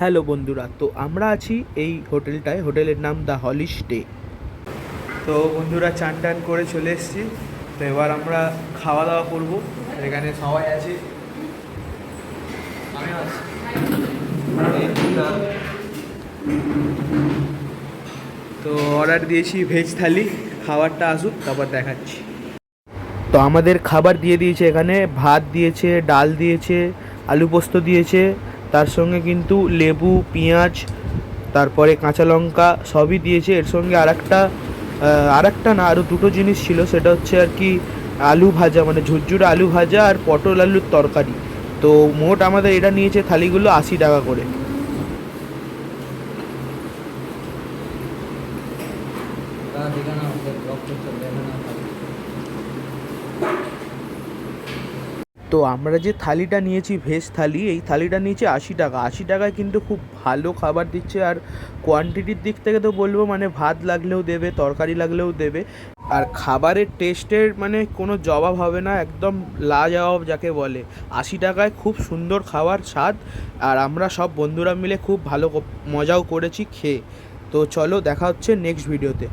Hello বন্ধুরা, তো আমরা আছি এই হোটেলটায়, হোটেলের নাম দ্য হলি স্টে। তো বন্ধুরা, চান টান করে চলে এসেছি। তো এবার আমরা খাওয়া দাওয়া করব। এখানে সবাই আছি। তো অর্ডার দিয়েছি ভেজ থালি। খাবারটা আসুক, তারপর দেখাচ্ছি। তো আমাদের খাবার দিয়ে দিয়েছে এখানে। ভাত দিয়েছে, ডাল দিয়েছে, আলু পোস্ত দিয়েছে তার সঙ্গে কিন্তু লেবু, পেঁয়াজ, তারপরে কাঁচা লঙ্কা সবই দিয়েছে। এর সঙ্গে আরেকটা আর একটা না আরও দুটো জিনিস ছিল। সেটা হচ্ছে আর কি আলু ভাজা মানে ঝুরঝুরে আলু ভাজা আর পটল আলুর তরকারি। তো মোট আমাদের এটা নিয়েছে থালিগুলো আশি টাকা করে। कहाँ তো আমরা যে থালিটা নিয়েছি, ভেজ থালি, এই থালিটা নিয়েছি আশি টাকা। আশি টাকায় কিন্তু খুব ভালো খাবার দিচ্ছে আর কোয়ান্টিটির দিক থেকে তো বলব মানে ভাত লাগলেও দেবে, তরকারি লাগলেও দেবে। আর খাবারের টেস্টের মানে কোনো জবাব হবে না, একদম লাজবাব যাকে বলে। আশি টাকায় খুব সুন্দর খাবার, স্বাদ। আর আমরা সব বন্ধুরা মিলে খুব ভালো মজাও করেছি, খেয়ে। তো চলো দেখা হচ্ছে নেক্সট ভিডিওতে